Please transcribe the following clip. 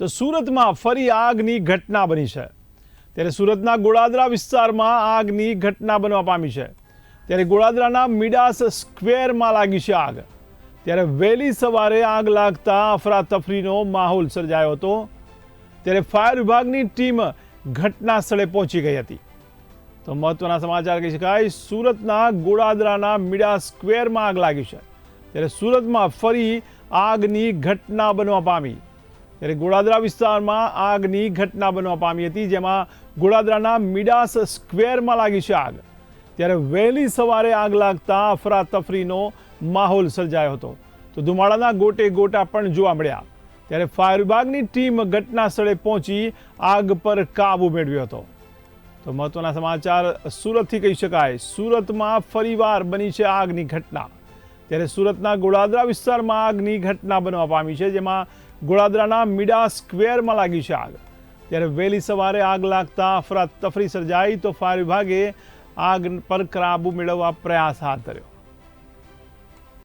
તો સુરતમાં ફરી આગની ઘટના બની છે. ત્યારે સુરતના ગોળાદરા વિસ્તારમાં આગની ઘટના બનવા પામી છે. ત્યારે ગોળાદરાના મિડાસ સ્ક્વેરમાં લાગી છે આગ. ત્યારે વહેલી સવારે આગ લાગતા અફરાતફરીનો માહોલ સર્જાયો હતો. ત્યારે ફાયર વિભાગની ટીમ ઘટના સ્થળે પહોંચી ગઈ હતી. તો મહત્વના સમાચાર કહી શકાય, સુરતના ગોળાદરાના મીડા સ્ક્વેરમાં આગ લાગી છે. ત્યારે સુરતમાં ફરી આગની ઘટના બનવા પામી. ત્યારે ગોળાદરા વિસ્તારમાં આગની ઘટના બનવા પામી હતી, જેમાં ગોળાદરાના મિડાસ સ્ક્વેરમાં લાગી છે આગ. ત્યારે વહેલી સવારે આગ લાગતા અફરાતફરીનો માહોલ સર્જાયો હતો. તો ધુમાડાના ગોટે ગોટા પણ જોવા મળ્યા. ત્યારે ફાયર વિભાગની ટીમ ઘટના સ્થળે પહોંચી આગ પર કાબુ મેળવ્યો હતો. તો મહત્વના સમાચાર સુરતથી કહી શકાય. સુરતમાં ફરીવાર બની છે આગની ઘટના. ત્યારે સુરતના ગોળાદરા વિસ્તારમાં આગની ઘટના બનવા પામી છે, જેમાં ગોળાદરાના મીડા સ્ક્વેરમાં લાગી છે આગ. ત્યારે વહેલી સવારે આગ લાગતા અફરાતફરી સર્જાઈ તો ફાયર વિભાગે આગ પર કાબુ મેળવવા પ્રયાસ હાથ ધર્યો.